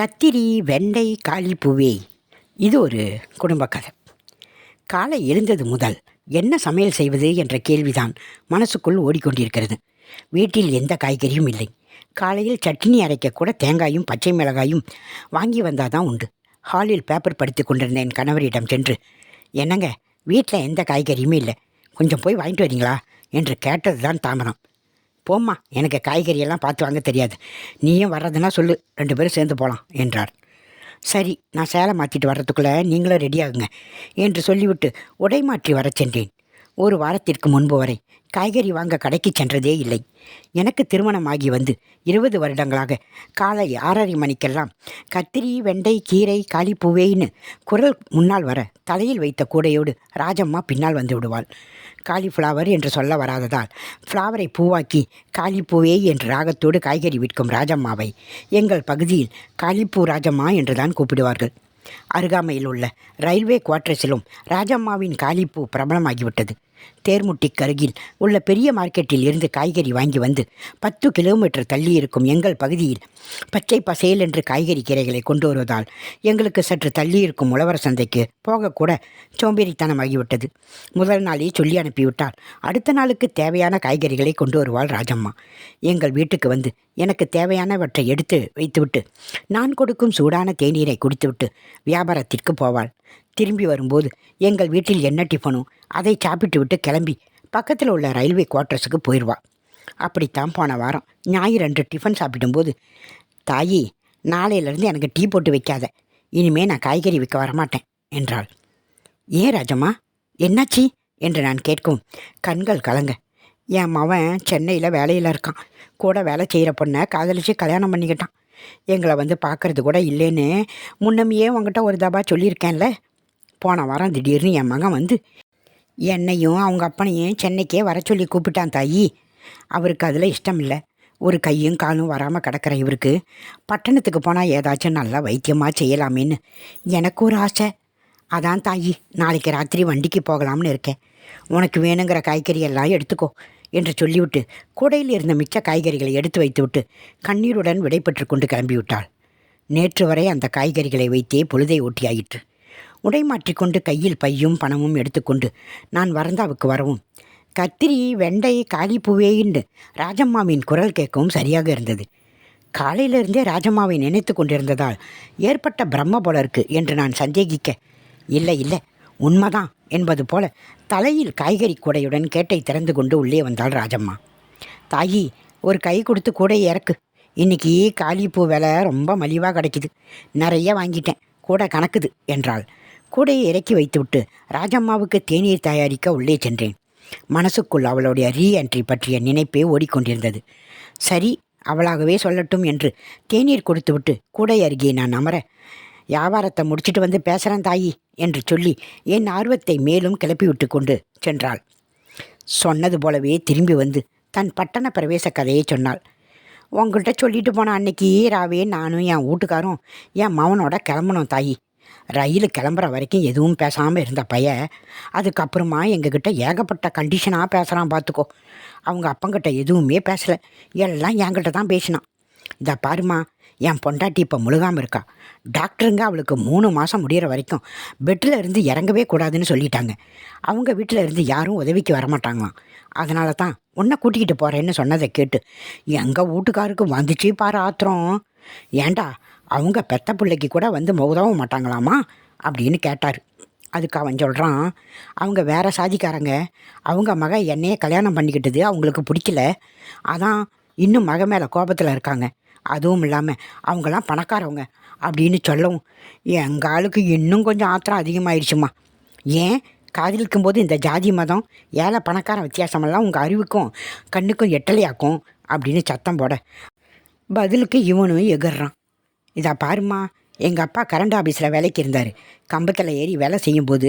கத்திரி வெண்டை காளிப்பூவே. இது ஒரு குடும்ப கதை. காலை எழுந்தது முதல் என்ன சமையல் செய்வது என்ற கேள்விதான் மனசுக்குள் ஓடிக்கொண்டிருக்கிறது. வீட்டில் எந்த காய்கறியும் இல்லை. காலையில் சட்னி அரைக்க கூட தேங்காயும் பச்சை மிளகாயும் வாங்கி வந்தால் தான் உண்டு. ஹாலில் பேப்பர் படித்து கொண்டிருந்த என் கணவரிடம் சென்று என்னங்க வீட்டில் எந்த காய்கறியுமே இல்லை. கொஞ்சம் போய் வாங்கிட்டு வரீங்களா? என்று கேட்டது தான் தாமதம். போம்மா எனக்கு காய்கறியெல்லாம் பார்த்து வாங்க தெரியாது. நீயும் வர்றதுன்னா சொல்லு ரெண்டு பேரும் சேர்ந்து போகலாம் என்றார். சரி நான் சேலை மாற்றிட்டு வர்றதுக்குள்ளே நீங்களும் ரெடியாகுங்க என்று சொல்லிவிட்டு உடை மாற்றி வரச் சென்றேன். ஒரு வாரத்திற்கு முன்பு வரை காய்கறி வாங்க கடைக்கு சென்றதே இல்லை. எனக்கு திருமணமாகி வந்து இருபது வருடங்களாக காலை ஆறரை மணிக்கெல்லாம் கத்திரி வெண்டை கீரை காளிப்பூவேன்னு குரல் முன்னால் வர தலையில் வைத்த கூடையோடு ராஜம்மா பின்னால் வந்து விடுவாள். காலிஃப்ளவர் என்று சொல்ல வராததால். ஃப்ளவரை பூவாக்கி காளிப்பூவே என்ற ராகத்தோடு காய்கறி விற்கும் ராஜம்மாவை எங்கள் பகுதியில் காளிப்பூ ராஜம்மா என்றுதான் கூப்பிடுவார்கள். அருகாமையில் உள்ள ரயில்வே குவார்ட்டர்ஸிலும் ராஜம்மாவின் காளிப்பூ பிரபலமாகிவிட்டது. தேர்முட்டிக்கு அருகில் உள்ள பெரிய மார்க்கெட்டில் இருந்து காய்கறி வாங்கி வந்து பத்து கிலோமீட்டர் தள்ளி இருக்கும் எங்கள் பகுதியில் பச்சை பசேல் என்று காய்கறி கீரைகளை கொண்டு வருவதால் எங்களுக்கு சற்று தள்ளி இருக்கும் உழவர் சந்தைக்கு போகக்கூட சோம்பேறித்தனமாகிவிட்டது. முதல் நாளே சொல்லி அனுப்பிவிட்டால் அடுத்த நாளுக்கு தேவையான காய்கறிகளை கொண்டு வருவாள் ராஜம்மா. எங்கள் வீட்டுக்கு வந்து எனக்கு தேவையானவற்றை எடுத்து வைத்துவிட்டு நான் கொடுக்கும் சூடான தேநீரை குடித்துவிட்டு வியாபாரத்திற்கு போவாள். திரும்பி வரும்போது எங்கள் வீட்டில் என்ன டிஃபனோ அதை சாப்பிட்டு விட்டு கிளம்பி பக்கத்தில் உள்ள ரயில்வே குவார்ட்டர்ஸுக்கு போயிடுவா அப்படித்தான் போன வாரம் ஞாயிறு ரெண்டு டிஃபன் சாப்பிடும்போது தாயி நாளையிலேருந்து எனக்கு டீ போட்டு வைக்காத. இனிமே நான் காய்கறி விற்க வரமாட்டேன் என்றாள். ஏன் ராஜம்மா? என்னாச்சி? என்று நான் கேட்கும் கண்கள் கலங்க. என் மவன் சென்னையில் வேலையில் இருக்கான். கூட வேலை செய்கிற பொண்ணை காதலிச்சு கல்யாணம் பண்ணிக்கிட்டான். எங்களை வந்து பார்க்கறது கூட இல்லைன்னு முன்னமையே உங்ககிட்ட ஒரு தபா சொல்லியிருக்கேன்ல. போன வாரம் திடீர்னு என் மகன் வந்து என்னையும் அவங்க அப்பனையும் சென்னைக்கே வர சொல்லி கூப்பிட்டான் தாயி. அவருக்கு அதில் இஷ்டம் இல்லை ஒரு கையும் காலும் வராமல் கிடக்கிற இவருக்கு. பட்டணத்துக்கு போனால் ஏதாச்சும் நல்லா வைத்தியமாக செய்யலாமேன்னு எனக்கு ஒரு ஆசை. அதான் தாயி நாளைக்கு ராத்திரி வண்டிக்கு போகலாம்னு இருக்கேன். உனக்கு வேணுங்கிற காய்கறி எல்லாம் எடுத்துக்கோ என்று சொல்லிவிட்டு கூடையில் இருந்த மிச்ச காய்கறிகளை எடுத்து வைத்துவிட்டு கண்ணீருடன் விடைபெற்று கொண்டு கிளம்பிவிட்டாள். நேற்று வரை அந்த காய்கறிகளை வைத்தே பொழுதை ஓட்டியாயிற்று. உடைமாற்றிக்கொண்டு கையில் பையும் பணமும் எடுத்துக்கொண்டு நான் வரந்தாவுக்கு வரவும். கத்திரி வெண்டை காளிப்பூவேன்னு ராஜம்மாவின் குரல் கேட்கவும் சரியாக இருந்தது. காலையிலிருந்தே ராஜம்மாவை நினைத்து கொண்டிருந்ததால் ஏற்பட்ட பிரம்ம போல இருக்கு என்று நான் சந்தேகிக்க இல்லை இல்லை உண்மைதான் என்பது போல தலையில் காய்கறி கூடையுடன் கேட்டை திறந்து கொண்டு உள்ளே வந்தாள் ராஜம்மா. தாயி ஒரு கை கொடுத்து கூடை இறக்கு. இன்னைக்கு காளிப்பூ விலை ரொம்ப மலிவாக கிடைக்குது. நிறைய வாங்கிட்டேன். கூட கணக்குது என்றாள். கூடையை இறக்கி வைத்துவிட்டு ராஜம்மாவுக்கு தேநீர் தயாரிக்க உள்ளே சென்றேன். மனசுக்குள் அவளுடைய ரீ என்ட்ரி பற்றிய நினைப்பே ஓடிக்கொண்டிருந்தது. சரி அவளாகவே சொல்லட்டும் என்று தேநீர் கொடுத்துவிட்டு கூடை அருகே நான் அமர வியாபாரத்தை முடிச்சிட்டு வந்து பேசுகிறேன் தாயி என்று சொல்லி என் ஆர்வத்தை மேலும் கிளப்பிவிட்டு கொண்டு சென்றாள். சொன்னது போலவே திரும்பி வந்து தன் பட்டண பிரவேச கதையை சொன்னாள். உங்கள்கிட்ட சொல்லிட்டு போன அன்னைக்கு ராவே நானும் என் வீட்டுக்காரும் என் மவனோட கிளம்பணும் தாயி. ரயில் கிளம்புற வரைக்கும் எதுவும் பேசாமல் இருந்த பைய அதுக்கப்புறமா எங்ககிட்ட ஏகப்பட்ட கண்டிஷனாக பேசுகிறான் பார்த்துக்கோ அவங்க அப்பங்கிட்ட எதுவுமே பேசலை. எல்லாம் என்கிட்ட தான் பேசினான். இந்த பாருமா என் பொண்டாட்டி இப்போ முழுகாமல் இருக்கா. டாக்டருங்க அவளுக்கு மூணு மாதம் முடிகிற வரைக்கும் பெட்டில் இருந்து இறங்கவே கூடாதுன்னு சொல்லிட்டாங்க. அவங்க வீட்டில் இருந்து யாரும் உதவிக்கு வரமாட்டாங்களாம் அதனால தான் உன்னை கூட்டிக்கிட்டு போகிறேன்னு சொன்னதை கேட்டு எங்கள் வீட்டுக்காருக்கு வந்துச்சு பாரு ஆத்திரம். ஏண்டா அவங்க பெத்த பிள்ளைக்கு கூட வந்து உதவ மாட்டாங்களாமா? அப்படின்னு கேட்டார். அதுக்கு அவன் சொல்கிறான் அவங்க வேறு சாதிக்காரங்க. அவங்க மக என்னையே கல்யாணம் பண்ணிக்கிட்டது அவங்களுக்கு பிடிக்கல. அதான் இன்னும் மக மேலே கோபத்தில் இருக்காங்க. அதுவும் இல்லாமல் அவங்களாம் பணக்காரவங்க. அப்படின்னு சொல்லவும் எங்கள் ஆளுக்கு இன்னும் கொஞ்சம் ஆத்திரம் அதிகமாயிடுச்சுமா. ஏன்? காதலிக்கும் போது இந்த ஜாதி மதம் ஏழை பணக்கார வித்தியாசமெல்லாம் உங்கள் அறிவுக்கும் கண்ணுக்கும் எட்டலையாக்கும். அப்படின்னு சத்தம் போட பதிலுக்கு இவனும் எகிர்றான் இதா பாருமா எங்கள் அப்பா கரண்ட் ஆஃபீஸில் வேலைக்கு இருந்தார். கம்பத்தில் ஏறி வேலை செய்யும்போது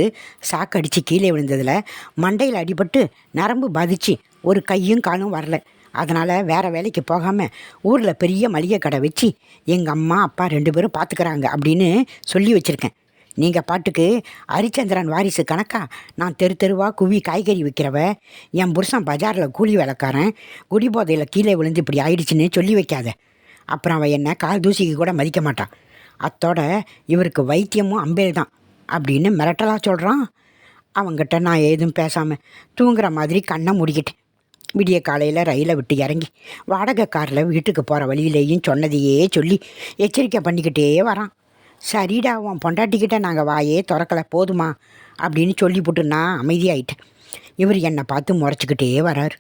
சாக்கடித்து கீழே விழுந்ததில் மண்டையில் அடிபட்டு நரம்பு பாதிச்சு ஒரு கையும் காலும் வரல. அதனால் வேறு வேலைக்கு போகாமல் ஊரில் பெரிய மளிகை கடை வச்சு எங்கள் அம்மா அப்பா ரெண்டு பேரும் பார்த்துக்கிறாங்க அப்படின்னு சொல்லி வச்சுருக்கேன். நீங்கள் பாட்டுக்கு ஹரிச்சந்திரன் வாரிசு கணக்கா? நான் தெரு தெருவாக குவி காய்கறி விற்கிறவ என் புருஷன் பஜாரில் கூலி வேலைக்காரன் குடிபோதையில் கீழே விழுந்து இப்படி ஆயிடுச்சுன்னு சொல்லி வைக்காத. அப்புறம் அவள் என்ன கால் தூசிக்கு கூட மதிக்க மாட்டான் அத்தோட இவருக்கு வைத்தியமும் அம்பேல் தான் அப்படின்னு மிரட்டலாக சொல்கிறான் அவங்கிட்ட நான் ஏதும் பேசாமல் தூங்குற மாதிரி கண்ணை மூடிக்கிட்டேன். விடிய காலையில் ரயிலை விட்டு இறங்கி வாடகை காரில் வீட்டுக்கு போகிற வழியிலேயும் சொன்னதையே சொல்லி எச்சரிக்கை பண்ணிக்கிட்டே வரான். சரிடா உன் பொண்டாட்டிக்கிட்ட நாங்கள் வாயே திறக்கலை போதுமா அப்படின்னு சொல்லி போட்டு நான் அமைதியாயிட்டேன். இவர் என்னை பார்த்து முறைச்சிக்கிட்டே வராரு.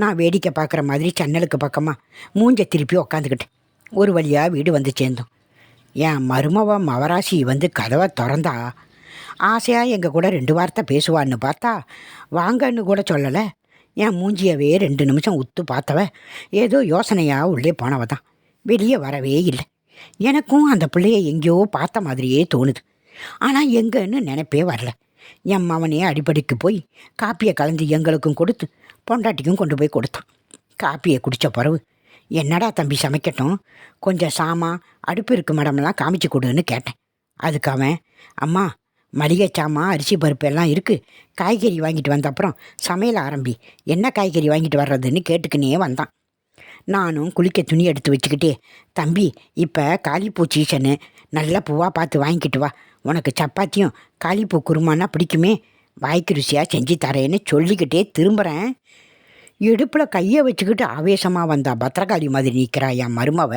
நான் வேடிக்கை பார்க்குற மாதிரி ஜன்னலுக்கு பக்கமாக மூஞ்ச திருப்பி உக்காந்துக்கிட்டேன். ஒரு வழியாக வீடு வந்து சேர்ந்தோம். என் மருமவ மவராசி வந்து கதவை திறந்தா ஆசையாக எங்கள் கூட ரெண்டு வார்த்தை பேசுவான்னு பார்த்தா வாங்கன்னு கூட சொல்லலை. என் மூஞ்சியவே ரெண்டு நிமிஷம் உத்து பார்த்தவ ஏதோ யோசனையாக உள்ளே போனவ தான். வெளியே வரவே இல்லை. எனக்கும் அந்த பிள்ளைய எங்கேயோ பார்த்த மாதிரியே தோணுது. ஆனால் எங்கன்னு நினைப்பே வரல. என் மவனே அடிப்படைக்கு போய் காப்பியை கலந்து எங்களுக்கும் கொடுத்து பொண்டாட்டிக்கும் கொண்டு போய் கொடுத்தான். காப்பியை குடித்த பிறகு என்னடா தம்பி சமைக்கட்டும்? கொஞ்சம் சாமான் அடுப்பு இருக்கு மேடம்லாம் காமிச்சு கொடுன்னு கேட்டேன். அதுக்கு அவன் அம்மா மளிகை சாமான் அரிசி பருப்பு எல்லாம் இருக்குது காய்கறி வாங்கிட்டு வந்த அப்புறம் சமையல் ஆரம்பி. என்ன காய்கறி வாங்கிட்டு வர்றதுன்னு கேட்டுக்கினே வந்தான். நானும் குளிக்க துணி எடுத்து வச்சுக்கிட்டே தம்பி இப்போ காளிப்பூ சீசனு. நல்ல பூவாக பார்த்து வாங்கிக்கிட்டு வா. உனக்கு சப்பாத்தியும் காளிப்பூ குருமானா பிடிக்குமே. வாய்க்கு ருசியாக செஞ்சு தரேன்னு சொல்லிக்கிட்டே திரும்புகிறேன் இடுப்பில் கையை வச்சுக்கிட்டு ஆவேசமாக வந்தா பத்திரகாளி மாதிரி நிற்கிறா என் மருமவ.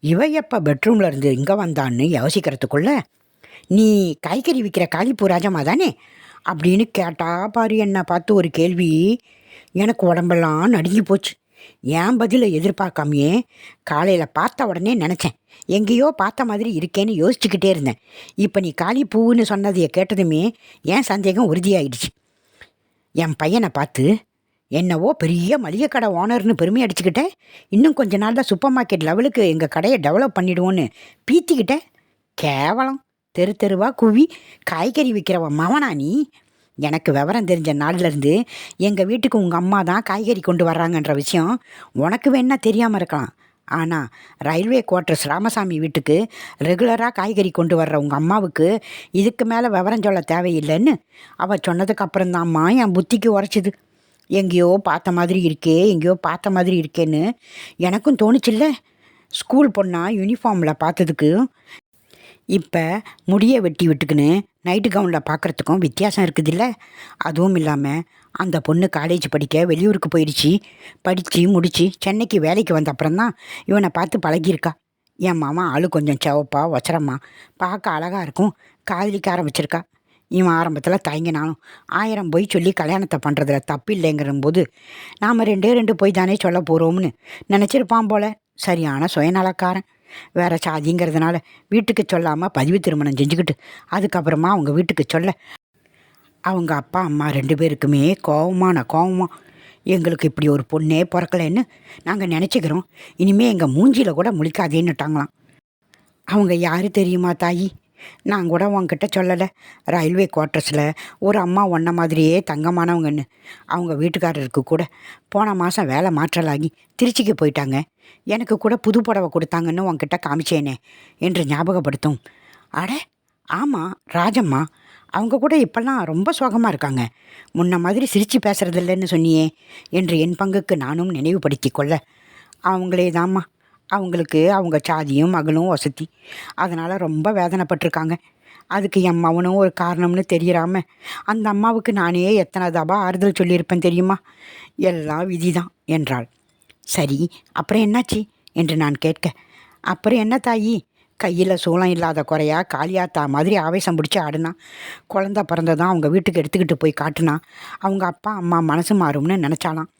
இவ எப்போ பெட்ரூமில் இருந்து இங்கே வந்தான்னு யோசிக்கிறதுக்குள்ள நீ காய்கறி விற்கிற காளிப்பூ ராஜம்மா தானே? அப்படின்னு கேட்டா பாரு என்னை பார்த்து ஒரு கேள்வி. எனக்கு உடம்பெல்லாம் நடுங்கி போச்சு. ஏன் பதிலை எதிர்பார்க்காமையே? காலையில் பார்த்த உடனே நினச்சேன். எங்கேயோ பார்த்த மாதிரி இருக்கேன்னு யோசிச்சுக்கிட்டே இருந்தேன். இப்போ நீ காளிப்பூன்னு சொன்னதையை கேட்டதுமே ஏன் சந்தேகம் உறுதியாயிடுச்சு? என் பையனை பார்த்து என்னவோ பெரிய மளிகை கடை ஓனர்னு பெருமை அடிச்சுக்கிட்டேன். இன்னும் கொஞ்ச நாளில் சூப்பர் மார்க்கெட் லெவலுக்கு எங்கள் கடையை டெவலப் பண்ணிடுவோன்னு பீத்திக்கிட்டேன் கேவலம். தெரு தெருவாக குவி காய்கறி விற்கிறவன் மவனா நீ? எனக்கு விவரம் தெரிஞ்ச நாள்லேருந்து எங்கள் வீட்டுக்கு உங்கள் அம்மா தான் காய்கறி கொண்டு வர்றாங்கன்ற விஷயம் உனக்கு வேணா தெரியாமல் இருக்கலாம். ஆனால் ரயில்வே குவார்ட்டர்ஸ் ராமசாமி வீட்டுக்கு ரெகுலராக காய்கறி கொண்டு வர்ற உங்கள் அம்மாவுக்கு இதுக்கு மேலே விவரம் சொல்ல தேவையில்லைன்னு அவள் சொன்னதுக்கு அப்புறம்தாம்மா என் புத்திக்கு உரைச்சிது. எங்கேயோ பார்த்த மாதிரி இருக்கே எங்கேயோ பார்த்த மாதிரி இருக்கேன்னு எனக்கும் தோணுச்சில்ல. ஸ்கூல் பொண்ணா யூனிஃபார்மில் பார்த்ததுக்கு. இப்போ முடியை வெட்டி விட்டுக்குன்னு நைட்டு கவுனில் பார்க்குறதுக்கும் வித்தியாசம் இருக்குதுல்ல. அதுவும் இல்லாமல் அந்த பொண்ணு காலேஜ் படிக்க வெளியூருக்கு போயிடுச்சு. படித்து முடித்து சென்னைக்கு வேலைக்கு வந்த அப்புறம்தான் இவனை பார்த்து பழகியிருக்கா. என் மாமா ஆளு கொஞ்சம் செவப்பா ஒச்சரம்மா பார்க்க அழகாக இருக்கும். காதலிக்க ஆரம்பிச்சிருக்கா. இவன் ஆரம்பத்தில் தயங்கினாலும். ஆயிரம் போய் சொல்லி கல்யாணத்தை பண்ணுறதுல தப்பு போது நாம் ரெண்டே ரெண்டு போய் தானே சொல்ல போகிறோம்னு நினச்சிருப்பான் போல. சரியான சுயநலக்காரன். வேற சாதிங்கிறதுனால வீட்டுக்கு சொல்லாமல் பதிவு திருமணம் செஞ்சுக்கிட்டு அதுக்கப்புறமா அவங்க வீட்டுக்கு சொல்ல. அவங்க அப்பா அம்மா ரெண்டு பேருக்குமே கோவமான கோவமா எங்களுக்கு இப்படி ஒரு பொண்ணே பிறக்கலைன்னு நாங்கள் நினச்சிக்கிறோம். இனிமே எங்கள் மூஞ்சியில் கூட முழிக்காதேன்னுட்டாங்களாம். அவங்க யார் தெரியுமா தாயி? நான் கூட உன்கிட்ட சொல்லலை. ரயில்வே குவார்ட்டர்ஸில் ஒரு அம்மா ஒன்ன மாதிரியே தங்கமானவங்கன்னு. அவங்க வீட்டுக்காரருக்கு கூட போன மாதம் வேலை மாற்றலாகி திருச்சிக்கு போயிட்டாங்க. எனக்கு கூட புது புடவை கொடுத்தாங்கன்னு உன்கிட்ட காமிச்சேனே என்று ஞாபகப்படுத்தும். அட ஆமாம் ராஜம்மா. அவங்க கூட இப்போல்லாம் ரொம்ப சோகமாக இருக்காங்க. முன்ன மாதிரி சிரித்து பேசுறதில்லைன்னு சொன்னியே என்று என் பங்குக்கு நானும் நினைவுபடுத்தி கொள்ள. அவங்களே தாம்மா அவங்களுக்கு அவங்க சாதியும் மகளும் வசதி. அதனால் ரொம்ப வேதனைப்பட்டிருக்காங்க. அதுக்கு என் மவனும் ஒரு காரணம்னு தெரியறாம அந்த அம்மாவுக்கு நானே எத்தனை தபா ஆறுதல் சொல்லியிருப்பேன் தெரியுமா? எல்லாம் விதி தான் என்றாள். சரி அப்புறம் என்னாச்சு? என்று நான் கேட்க அப்புறம் என்ன தாயி? கையில் சூளம் இல்லாத குறையா காளியாத்தா மாதிரி ஆவேசம் பிடிச்சி ஆடுனா குழந்த பிறந்ததான் அவங்க வீட்டுக்கு எடுத்துக்கிட்டு போய் காட்டுனா அவங்க அப்பா அம்மா மனசு மாறும்னு நினச்சாலாம்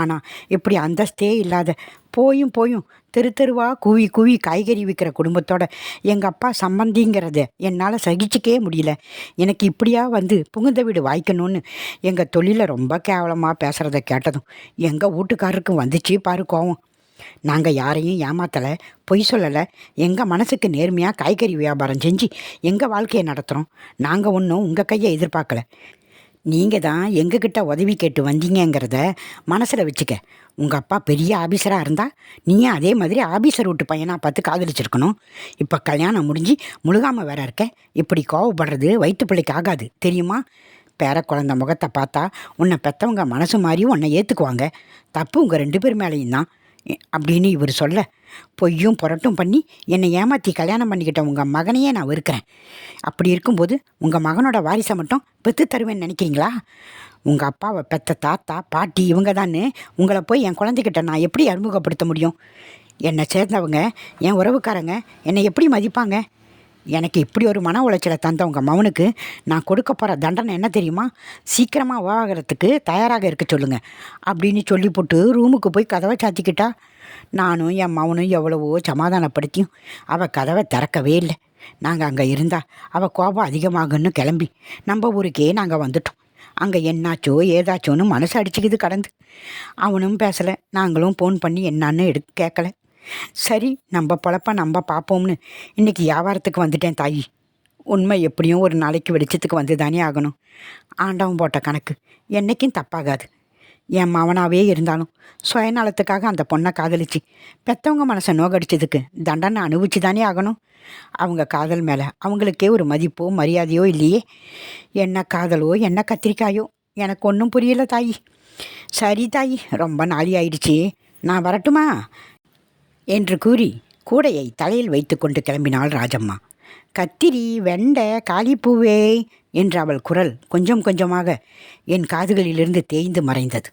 ஆனால் இப்படி அந்தஸ்தே இல்லாத போயும் போயும் தெரு தெருவாக குவி குவி காய்கறி விற்கிற குடும்பத்தோட எங்கள் அப்பா சம்பந்திங்கிறத என்னால் சகிச்சிக்கவே முடியல. எனக்கு இப்படியா வந்து புகுந்த வீடு வாய்க்கணும்னு எங்கள் தொழிலை ரொம்ப கேவலமாக பேசுகிறத கேட்டதும் எங்கள் வீட்டுக்காரருக்கும் வந்துச்சு பாரு கோவம். நாங்கள் யாரையும் ஏமாத்தலை பொய் சொல்லலை. எங்கள் மனசுக்கு நேர்மையாக காய்கறி வியாபாரம் செஞ்சு எங்கள் வாழ்க்கையை நடத்துகிறோம் நாங்கள் ஒன்றும் உங்கள் கையை எதிர்பார்க்கல. நீங்கள் தான் எங்ககிட்ட உதவி கேட்டு வந்தீங்கங்கிறத மனசில் வச்சுக்க. உங்கள் அப்பா பெரிய ஆபீஸராக இருந்தால் நீயும் அதே மாதிரி ஆபீஸர் வீட்டு பையனாக பார்த்து காதலிச்சிருக்கணும். இப்போ கல்யாணம் முடிஞ்சு முழுகாமல் வேற இருக்க. இப்படி கோவப்படுறது வயிற்று பிள்ளைக்கு ஆகாது. தெரியுமா? பேர குழந்த முகத்தை பார்த்தா உன்னை பெற்றவங்க மனசு மாதிரி உன்னை ஏற்றுக்குவாங்க தப்பு உங்கள் ரெண்டு பேர் மேலேயும் தான் அப்படின்னு இவர் சொல்ல பொய்யும் புரட்டும் பண்ணி என்னை ஏமாற்றி கல்யாணம் பண்ணிக்கிட்ட உங்கள் மகனையே நான் வெறுக்கிறேன். அப்படி இருக்கும்போது உங்கள் மகனோட வாரிசை மட்டும் பெற்று தருவேன்னு நினைக்கிறீங்களா? உங்கள் அப்பாவை பெத்த தாத்தா பாட்டி இவங்க தானே உங்களை போய் என் குழந்தைகிட்ட நான் எப்படி அறிமுகப்படுத்த முடியும்? என்னை சேர்ந்தவங்க என் உறவுக்காரங்க என்னை எப்படி மதிப்பாங்க? எனக்கு இப்படி ஒரு மன உளைச்சலை தந்த உங்கள் மவனுக்கு நான் கொடுக்க போகிற தண்டனை என்ன தெரியுமா? சீக்கிரமாக விவாகரத்துக்கு தயாராக இருக்க சொல்லுங்க. அப்படின்னு சொல்லி போட்டு ரூமுக்கு போய் கதவை சாத்திக்கிட்டா. நானும் என் மவனும் எவ்வளவோ சமாதானப்படுத்தியும் அவள் கதவை திறக்கவே இல்லை. நாங்கள் அங்கே இருந்தா அவள் கோபம் அதிகமாகுன்னு கிளம்பி நம்ம ஊருக்கே நாங்கள் வந்துட்டோம். அங்கே என்னாச்சோ ஏதாச்சோன்னு மனசு அடிச்சுக்கிது கடந்து. அவனும் பேசலை. நாங்களும் ஃபோன் பண்ணி என்னான்னு எடு கேட்கல சரி நம்ம பொழப்ப நம்ம பார்ப்போம்னு இன்னைக்கு வியாபாரத்துக்கு வந்துட்டேன் தாயி. உண்மை எப்படியும் ஒரு நாளைக்கு வெளிச்சத்துக்கு வந்து தானே ஆகணும். ஆண்டவன் போட்ட கணக்கு. என்றைக்கும் தப்பாகாது. என் மவனாவே இருந்தாலும் சுயநலத்துக்காக அந்த பொண்ணை காதலிச்சு பெற்றவங்க மனசை நோகடிச்சதுக்கு தண்டனை அனுபவிச்சு தானே ஆகணும். அவங்க காதல் மேலே அவங்களுக்கே ஒரு மதிப்போ மரியாதையோ இல்லையே. என்ன காதலோ என்ன கத்திரிக்காயோ? எனக்கு ஒன்றும் புரியல தாயி. சரி தாயி ரொம்ப நாளி ஆயிடுச்சு. நான் வரட்டுமா? என்று கூறி கூடையை தலையில் வைத்துக்கொண்டு கிளம்பினாள் ராஜம்மா. கத்திரி வெண்டை காளிப்பூவே என்று அவள் குரல் கொஞ்சம் கொஞ்சமாக என் காதுகளிலிருந்து தேய்ந்து மறைந்தது.